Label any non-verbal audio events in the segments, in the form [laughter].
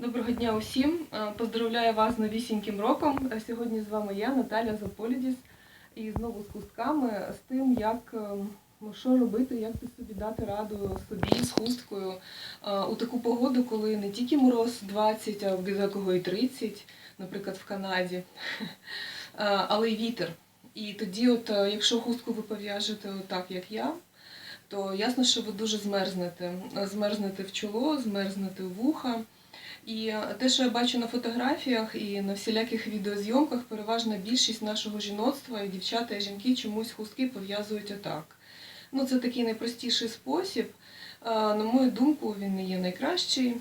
Доброго дня усім. Е, Поздравляю вас з новісіньким роком. Е, Сьогодні з вами я, Наталя Заполідіс, і знову з хустками, з тим, як е, ну, що робити, як ти собі дати раду собі з хусткою е, у таку погоду, коли не тільки мороз 20, а в декого і 30, наприклад, в Канаді, [laughs] але й вітер. І тоді, от, якщо хустку ви пов'яжете так, як я, то ясно, що ви дуже змерзнете. Змерзнете в чоло, змерзнете в вуха. І те, що я бачу на фотографіях і на всіляких відеозйомках, переважна більшість нашого жіноцтва і дівчата і жінки чомусь хустки пов'язують отак. Ну, це такий найпростіший спосіб. На мою думку, він не є найкращий,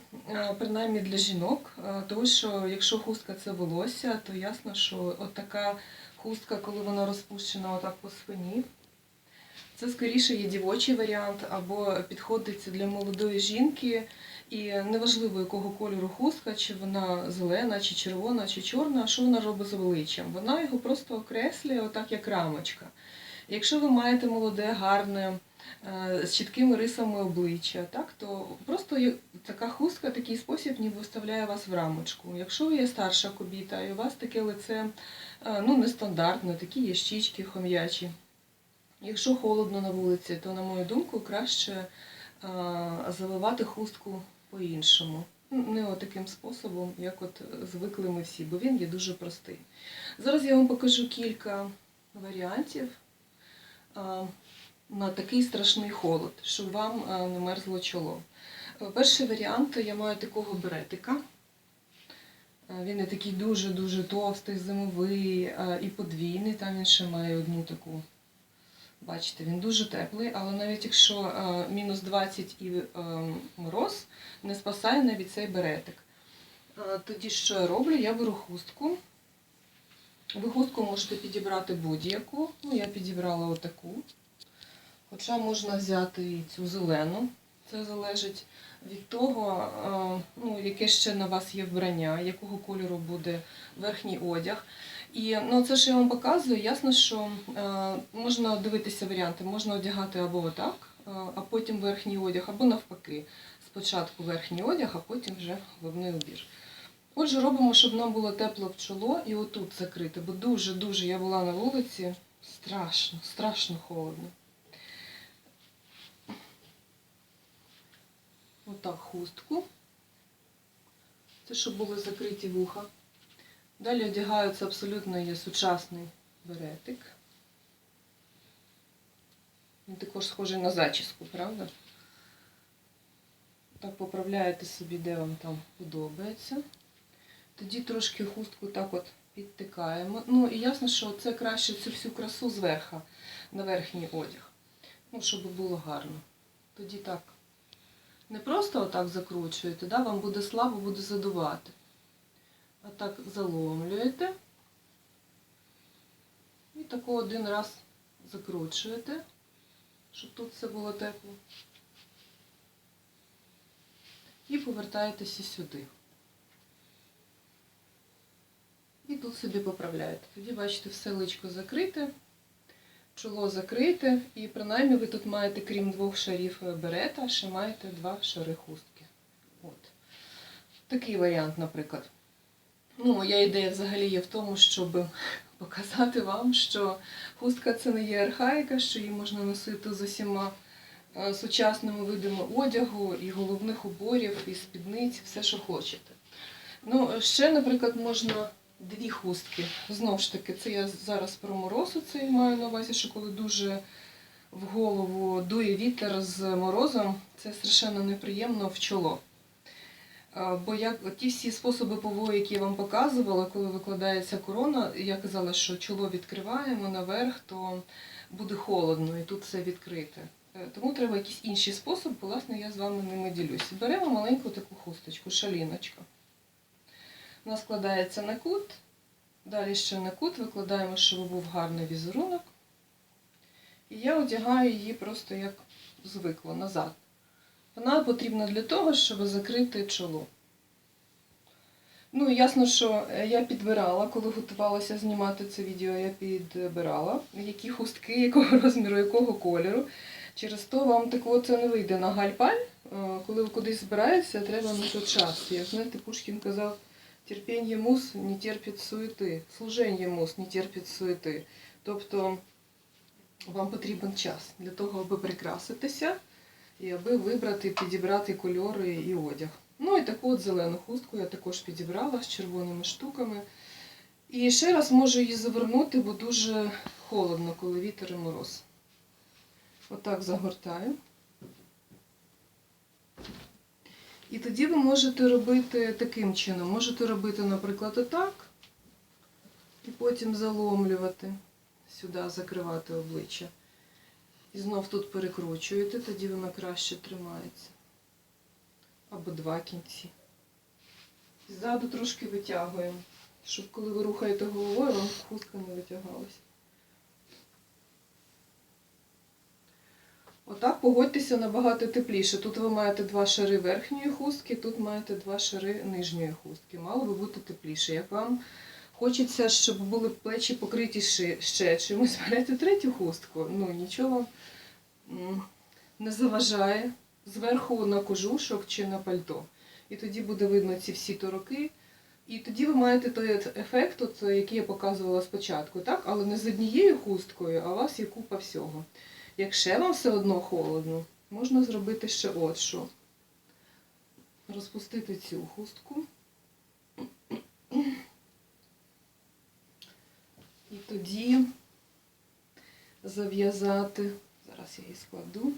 принаймні для жінок. Тому що якщо хустка це волосся, то ясно, що от така хустка, коли вона розпущена отак по спині, це скоріше є дівочий варіант або підходить для молодої жінки. І неважливо, якого кольору хустка, чи вона зелена, чи червона, чи чорна, що вона робить з обличчям. Вона його просто окреслює, отак як рамочка. Якщо ви маєте молоде, гарне, е, з чіткими рисами обличчя, так, то просто така хустка, такий спосіб ніби вставляє вас в рамочку. Якщо ви є старша кобіта, і у вас таке лице е, ну, нестандартне, такі є щічки хом'ячі. Якщо холодно на вулиці, то, на мою думку, краще е, заливати хустку по-іншому. Ну, Не отаким способом, як от звикли ми всі, бо він є дуже простий. Зараз я вам покажу кілька варіантів на такий страшний холод, щоб вам не мерзло чоло. Е, Перший варіант я маю такого беретика. Е, Він є такий дуже-дуже товстий, зимовий і подвійний. Там він ще має одну таку. Бачите, він дуже теплий, але навіть якщо е, мінус 20 і е, мороз, не спасає навіть цей беретик. Е, Тоді що я роблю? Я беру хустку. Ви хустку можете підібрати будь-яку. Ну, я підібрала отаку. Хоча можна взяти і цю зелену. Це залежить від того, ну, яке ще на вас є вбрання, якого кольору буде верхній одяг. І ну, це, що я вам показую, ясно, що е, можна дивитися варіанти. Можна одягати або отак, е, а потім верхній одяг, або навпаки. Спочатку верхній одяг, а потім вже головний убір. Отже, робимо, щоб нам було тепло в чоло і отут закрити, бо дуже-дуже я була на вулиці. Страшно, страшно холодно. Отак хустку. Це щоб були закриті вуха. Далі одягаються абсолютно є сучасний беретик. Він також схожий на зачіску, правда? Так поправляєте собі, де вам там подобається. Тоді трошки хустку так от підтикаємо. Ну і ясно, що це краще цю всю красу зверха на верхній одяг. Ну, щоб було гарно. Тоді так. Не просто отак закручуєте, да? вам буде слабо, буде задувати. А так заломлюєте. І тако один раз закручуєте, щоб тут все було тепло. І повертаєтеся сюди. І тут собі поправляєте. Тоді, бачите, все личко закрите, чоло закрите, і принаймні ви тут маєте, крім двох шарів берета, ще маєте два шари хустки. От. Такий варіант, наприклад. Ну, моя ідея взагалі є в тому, щоб показати вам, що хустка це не є архаїка, що її можна носити з усіма е, сучасними видами одягу, і головних уборів, і спідниць, все, що хочете. Ну, ще, наприклад, можна дві хустки. Знову ж таки, це я зараз про мороз це маю на увазі, що коли дуже в голову дує вітер з морозом, це страшенно неприємно в чоло. Бо як ті всі способи пової, які я вам показувала, коли викладається корона, я казала, що чоло відкриваємо наверх, то буде холодно і тут все відкрите. Е, Тому треба якийсь інший спосіб, власне, я з вами ними ділюся. Беремо маленьку таку хусточку, шаліночку. Вона складається на кут, далі ще на кут викладаємо, щоб був гарний візерунок. І я одягаю її просто як звикло назад. Вона потрібна для того, щоб закрити чоло. Ну, ясно, що е, я підбирала, коли готувалася знімати це відео, я підбирала, які хустки, якого [laughs] розміру, якого кольору. Через то вам такого це не вийде на гальпаль, е, коли ви кудись збираєтеся, треба на то час. Як знаєте, Пушкін казав, терпіння мус не терпить суети, служення мус не терпить суети. Тобто вам потрібен час для того, аби прикраситися і аби вибрати, підібрати кольори і одяг. Ну і таку от зелену хустку я також підібрала з червоними штуками. І ще раз можу її завернути, бо дуже холодно, коли вітер і мороз. Отак загортаю. І тоді ви можете робити таким чином. Можете робити, наприклад, отак, і потім заломлювати сюди, закривати обличчя. І знов тут перекручуєте, тоді вона краще тримається. Або два кінці. Ззаду трошки витягуємо, щоб коли ви рухаєте головою, вам хустка не витягалась. Отак погодьтеся набагато тепліше. Тут ви маєте два шари верхньої хустки, тут маєте два шари нижньої хустки. Мало би бути тепліше. Як вам хочеться, щоб були плечі покриті ще, чимось, [laughs] берете третю хустку. Ну, нічого не заважає. Зверху на кожушок чи на пальто. І тоді буде видно ці всі тороки. І тоді ви маєте той ефект, от, який я показувала спочатку, так? але не з однією хусткою, а у вас є купа всього. Якщо вам все одно холодно, можна зробити ще от що. Розпустити цю хустку. І тоді зав'язати. Зараз я її складу.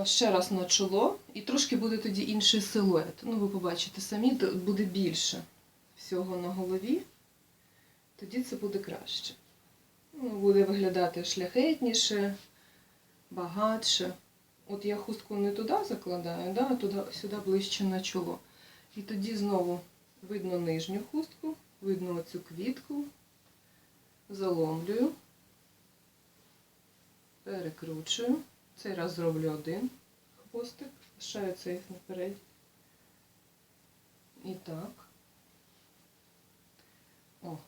Е, Ще раз на чоло, і трошки буде тоді інший силует. Ну, ви побачите самі, буде більше всього на голові, тоді це буде краще. Ну, буде виглядати шляхетніше, багатше. От я хустку не туди закладаю, да, а туди, сюди ближче на чоло. І тоді знову видно нижню хустку, видно оцю квітку, заломлюю, перекручую. Цей раз зроблю один хвостик, лишаю цей наперед. І так. О.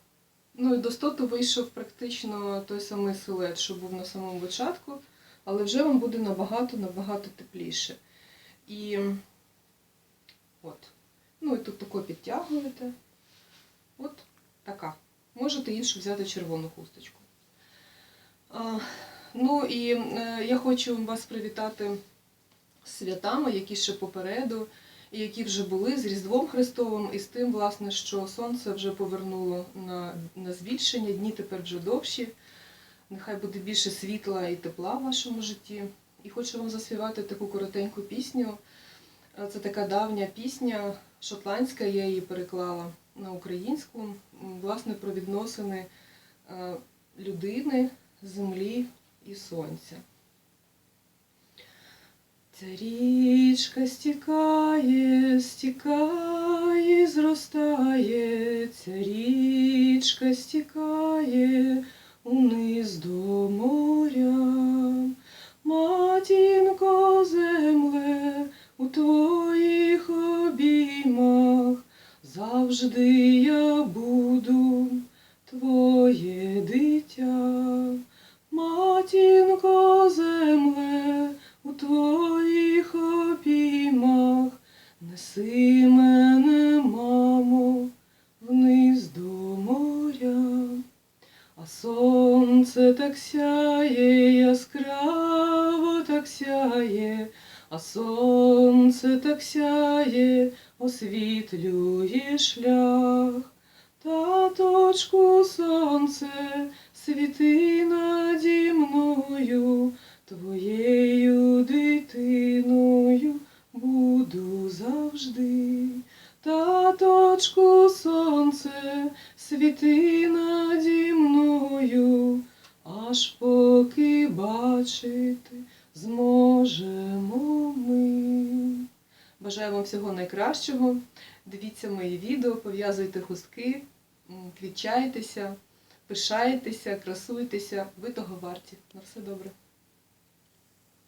Ну і до стоту вийшов практично той самий силует, що був на самому початку, але вже вам буде набагато-набагато тепліше. І от. Ну і тут тако підтягуєте. От така. Можете іншу взяти червону хусточку. Ну і е, я хочу вас привітати з святами, які ще попереду, і які вже були з Різдвом Христовим, і з тим, власне, що сонце вже повернуло на, на збільшення, дні тепер вже довші. Нехай буде більше світла і тепла в вашому житті. І хочу вам заспівати таку коротеньку пісню. Е, Це така давня пісня, шотландська, я її переклала на українську, власне, про відносини е, людини, землі і сонця. Ця річка стікає, стікає, зростає, ця річка стікає униз до моря. Матінко земле, у твоїх завжди я буду твоє дитя. Матінко земле, у твоїх обіймах неси мене, мамо, вниз до моря. А сонце так сяє, яскраво так сяє, а сонце так сяє, освітлює шлях. Таточку сонце, світи наді мною, твоєю дитиною буду завжди. Таточку сонце, світи наді мною, аж поки бачити зможемо ми. Бажаю вам всього найкращого. Дивіться мої відео, пов'язуйте хустки, квітчайтеся, пишайтеся, красуйтеся. Ви того варті. На все добре.